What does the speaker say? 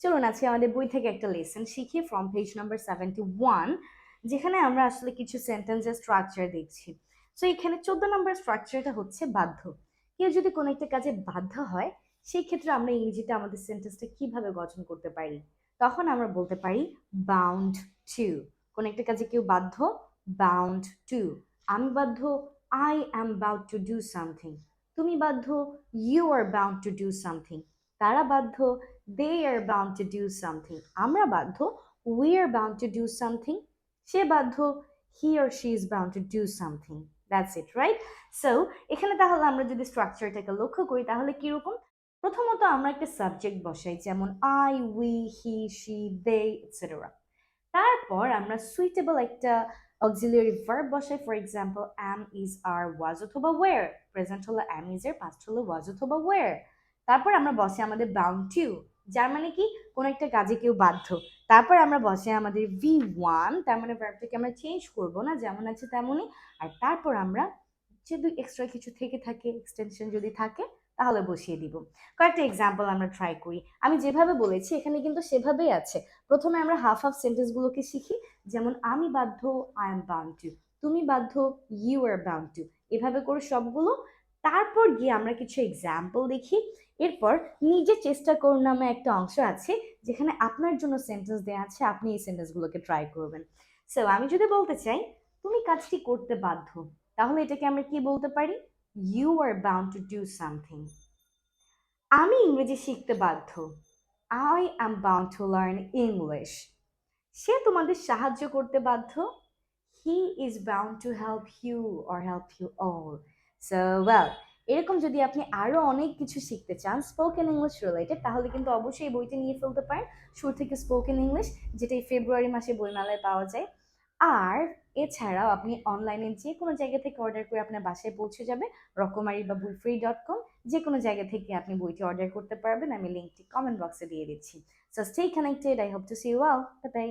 চলুন আজকে আমাদের বই থেকে একটা লেসন শিখি from page number seventy one যেখানে আমরা আসলে কিছু সেন্টেন্সের স্ট্রাকচার দেখছি। সো এখানে চোদ্দ নম্বর স্ট্রাকচারটা হচ্ছে বাধ্য। কেউ যদি কোনো একটা কাজে বাধ্য হয়, সেই ক্ষেত্রে আমরা ইংরেজিতে আমাদের সেন্টেন্সটা কীভাবে গঠন করতে পারি, তখন আমরা বলতে পারি বাউন্ড টু কোনো একটা কাজে কেউ বাধ্য বাউন্ড টু আমি বাধ্য I am bound to do something তুমি বাধ্য you are bound to do something তারা বাধ্য they are bound to do something আমরা বাধ্য we are bound to do something সে বাধ্য he or she is bound to do something that's it right so এখানে তাহলে আমরা যদি স্ট্রাকচারটাকে লক্ষ্য করি, তাহলে কীরকম প্রথমত আমরা একটা সাবজেক্ট বসাই, যেমন I we he she they etcetera তারপর আমরা সুইটেবল একটা অক্সিলিয়ারি ভার্ব বসাই for example am is are was অথবা ওয়ার প্রেজেন্ট হলো অ্যাম ইজ এর পাস্ট হলো ওয়াজ অথবা ওয়ার তারপর আমরা বসে আমাদের বাউন্ড টু যার মানে কি? কোনো একটা কাজে কেউ বাধ্য। তারপর আমরা বসে আমাদের ভি ওয়ান তার মানে ভার্বটাকে আমরা চেঞ্জ করব না, যেমন আছে তেমনই। আর তারপর আমরা যদি এক্সট্রা কিছু থেকে থাকে এক্সটেনশন যদি থাকে, তাহলে বসিয়ে দিব। কয়েকটা এক্সাম্পল আমরা ট্রাই করি। আমি যেভাবে বলেছি, এখানে কিন্তু সেভাবেই আছে। প্রথমে আমরা হাফ হাফ সেন্টেন্সগুলোকে শিখি। যেমন, আমি বাধ্য আই এম বাউন্ড টু তুমি বাধ্য ইউ আর বাউন্ড টু এভাবে করে সবগুলো তারপর গিয়ে আমরা কিছু এক্সাম্পল দেখি। এরপর নিজে চেষ্টা করুন নামে একটা অংশ আছে, যেখানে আপনার জন্য সেন্টেন্স দেওয়া আছে, আপনি এই সেন্টেন্সগুলোকে ট্রাই করবেন। সো আমি যদি বলতে চাই, তুমি কাজটি করতে বাধ্য, তাহলে এটাকে আমরা কি বলতে পারি? You are bound to do something আমি ইংরেজি শিখতে বাধ্য। I am bound to learn English সে তোমাদের সাহায্য করতে বাধ্য। He is bound to help you or help you all so well এরকম যদি আপনি আরও অনেক কিছু শিখতে চান স্পোকেন ইংলিশ রিলেটেড তাহলে কিন্তু অবশ্যই এই বইটি নিয়ে ফেলতে পারেন। শুরু থেকে স্পোকেন ইংলিশ যেটা এই ফেব্রুয়ারি মাসে বইমেলায় পাওয়া যায়। আর এছাড়াও আপনি অনলাইনে যে কোনো জায়গা থেকে অর্ডার করে আপনার বাসায় পৌঁছে যাবে। রকমারি বা বই ফ্রি ডট কম যে কোনো জায়গা থেকে আপনি বইটি অর্ডার করতে পারবেন। আমি লিঙ্কটি কমেন্ট বক্সে দিয়ে দিচ্ছি। So stay connected I hope to see all bye